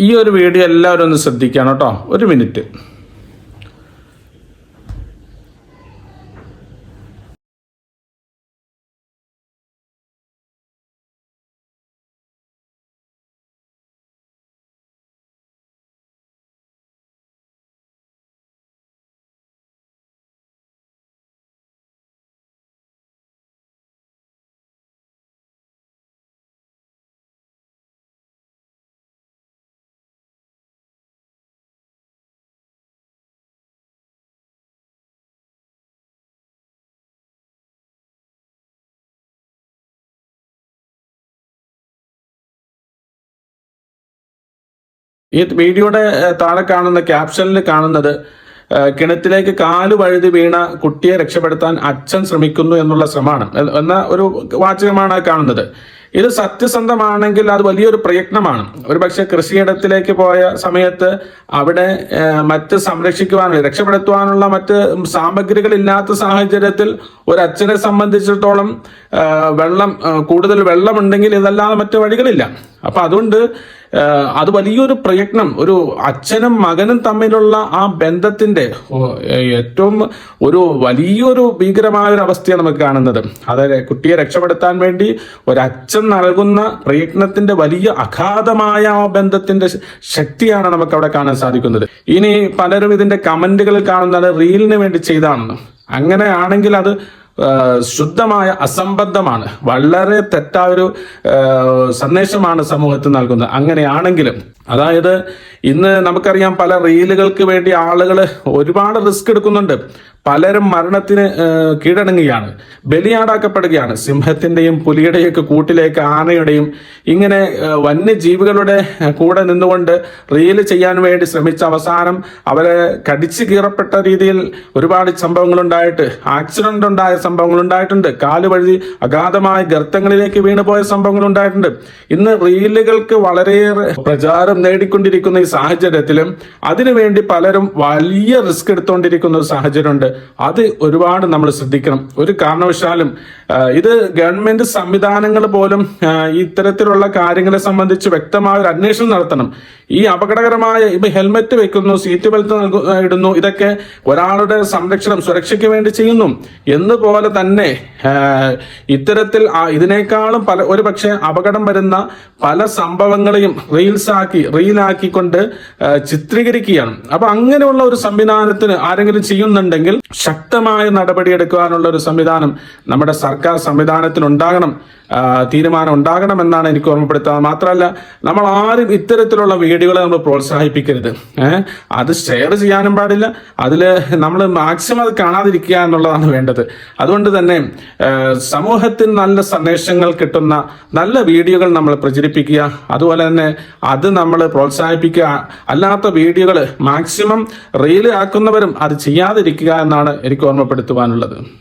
ഈ ഒരു വീഡിയോ എല്ലാവരും ഒന്ന് ശ്രദ്ധിക്കണം കേട്ടോ. ഒരു മിനിറ്റ്. ഈ വീഡിയോയുടെ താഴെ കാണുന്ന ക്യാപ്ഷനിൽ കാണുന്നത് കിണറ്റിലേക്ക് കാൽ വഴുതി വീണ കുട്ടിയെ രക്ഷപ്പെടുത്താൻ അച്ഛൻ ശ്രമിക്കുന്നു എന്നുള്ള ശ്രമമാണ്. എന്ന ഒരു വാചകമാണ് കാണുന്നത്. ഇത് സത്യസന്ധമാണെങ്കിൽ അത് വലിയൊരു പ്രയത്നമാണ്. ഒരു പക്ഷെ കൃഷിയിടത്തിലേക്ക് പോയ സമയത്ത് അവിടെ മറ്റ് സംരക്ഷിക്കുവാനുള്ള രക്ഷപ്പെടുത്തുവാനുള്ള മറ്റ് സാമഗ്രികൾ ഇല്ലാത്ത സാഹചര്യത്തിൽ ഒരു അച്ഛനെ സംബന്ധിച്ചിടത്തോളം വെള്ളം കൂടുതൽ വെള്ളമുണ്ടെങ്കിൽ ഇതല്ലാതെ മറ്റു വഴികളില്ല. അപ്പൊ അതുകൊണ്ട് അത് വലിയൊരു പ്രയത്നം. ഒരു അച്ഛനും മകനും തമ്മിലുള്ള ആ ബന്ധത്തിന്റെ ഏറ്റവും ഒരു വലിയൊരു ഭീകരമായ ഒരു അവസ്ഥയാണ് നമുക്ക് കാണുന്നത്. അതായത് കുട്ടിയെ രക്ഷപ്പെടുത്താൻ വേണ്ടി ഒരച്ഛൻ നൽകുന്ന പ്രയത്നത്തിന്റെ വലിയ അഗാധമായ ആ ബന്ധത്തിന്റെ ശക്തിയാണ് നമുക്ക് അവിടെ കാണാൻ സാധിക്കുന്നത്. ഇനി പലരും ഇതിന്റെ കമന്റുകളിൽ കാണുന്നത് റീലിന് വേണ്ടി ചെയ്താണെന്ന്. അങ്ങനെയാണെങ്കിൽ അത് ശുദ്ധമായ അസംബന്ധമാണ് വളരെ തെറ്റായ ഒരു സന്ദേശമാണ് സമൂഹത്തിൽ നൽകുന്നത്. അങ്ങനെയാണെങ്കിലും അതായത് ഇന്ന് നമുക്കറിയാം പല റീലുകൾക്ക് വേണ്ടി ആളുകൾ ഒരുപാട് റിസ്ക് എടുക്കുന്നുണ്ട്. പലരും മരണത്തിന് കീഴടങ്ങുകയാണ്. ബലിയാടാക്കപ്പെടുകയാണ്. സിംഹത്തിന്റെയും പുലിയുടെയും ഒക്കെ കൂട്ടിലേക്ക് ആനയുടെയും ഇങ്ങനെ വന്യജീവികളുടെ കൂടെ നിന്നുകൊണ്ട് റീൽ ചെയ്യാൻ വേണ്ടി ശ്രമിച്ച അവസാനം അവരെ കടിച്ചു കീറപ്പെട്ട രീതിയിൽ ഒരുപാട് സംഭവങ്ങൾ ഉണ്ടായിട്ട് ആക്സിഡന്റ് ഉണ്ടായ സംഭവങ്ങൾ ഉണ്ടായിട്ടുണ്ട് കാൽ വഴി അഗാധമായ ഗർത്തങ്ങളിലേക്ക് വീണുപോയ സംഭവങ്ങൾ ഉണ്ടായിട്ടുണ്ട് ഇന്ന് റീലുകൾക്ക് വളരെയേറെ പ്രചാരം നേടിക്കൊണ്ടിരിക്കുന്ന ഈ സാഹചര്യത്തിലും അതിനുവേണ്ടി പലരും വലിയ റിസ്ക് എടുത്തുകൊണ്ടിരിക്കുന്ന ഒരു സാഹചര്യമുണ്ട്. അത് ഒരുപാട് നമ്മൾ ശ്രദ്ധിക്കണം. ഒരു കാരണവശാലും ഇത് ഗവൺമെന്റ് സംവിധാനങ്ങൾ പോലും ഇത്തരത്തിലുള്ള കാര്യങ്ങളെ സംബന്ധിച്ച് വ്യക്തമായ ഒരു അന്വേഷണം നടത്തണം. ഈ അപകടകരമായ ഇപ്പൊ ഹെൽമെറ്റ് വെക്കുന്നു സീറ്റ് ബെൽറ്റ് ഇടുന്നു ഇതൊക്കെ ഒരാളുടെ സംരക്ഷണം സുരക്ഷയ്ക്ക് വേണ്ടി ചെയ്യുന്നു. എന്നുപോലെ തന്നെ ഇത്തരത്തിൽ ഇതിനേക്കാളും പല ഒരു പക്ഷേ അപകടം വരുന്ന പല സംഭവങ്ങളെയും റീൽസ് ആക്കി റീലാക്കിക്കൊണ്ട് ചിത്രീകരിക്കുകയാണ്. അപ്പൊ അങ്ങനെയുള്ള ഒരു സംവിധാനത്തിന് ആരെങ്കിലും ചെയ്യുന്നുണ്ടെങ്കിൽ ശക്തമായ നടപടിയെടുക്കുവാനുള്ള ഒരു സംവിധാനം നമ്മുടെ സർക്കാർ സംവിധാനത്തിന് ഉണ്ടാകണം തീരുമാനം ഉണ്ടാകണം എന്നാണ് എനിക്ക് ഓർമ്മപ്പെടുത്താൻ മാത്രമല്ല നമ്മൾ ആരും ഇത്തരത്തിലുള്ള വീഡിയോകളെ നമ്മൾ പ്രോത്സാഹിപ്പിക്കരുത്. അത് ഷെയർ ചെയ്യാനും പാടില്ല. അതിൽ നമ്മൾ മാക്സിമം അത് കാണാതിരിക്കുക എന്നുള്ളതാണ് വേണ്ടത്. അതുകൊണ്ട് തന്നെ സമൂഹത്തിന് നല്ല സന്ദേശങ്ങൾ കിട്ടുന്ന നല്ല വീഡിയോകൾ നമ്മൾ പ്രചരിപ്പിക്കുക. അതുപോലെ തന്നെ അത് നമ്മൾ പ്രോത്സാഹിപ്പിക്കുക അല്ലാത്ത വീഡിയോകൾ മാക്സിമം റീൽ ആക്കുന്നവരും അത് ചെയ്യാതിരിക്കുക എന്നാണ് എനിക്ക് ഓർമ്മപ്പെടുത്തുവാനുള്ളത്.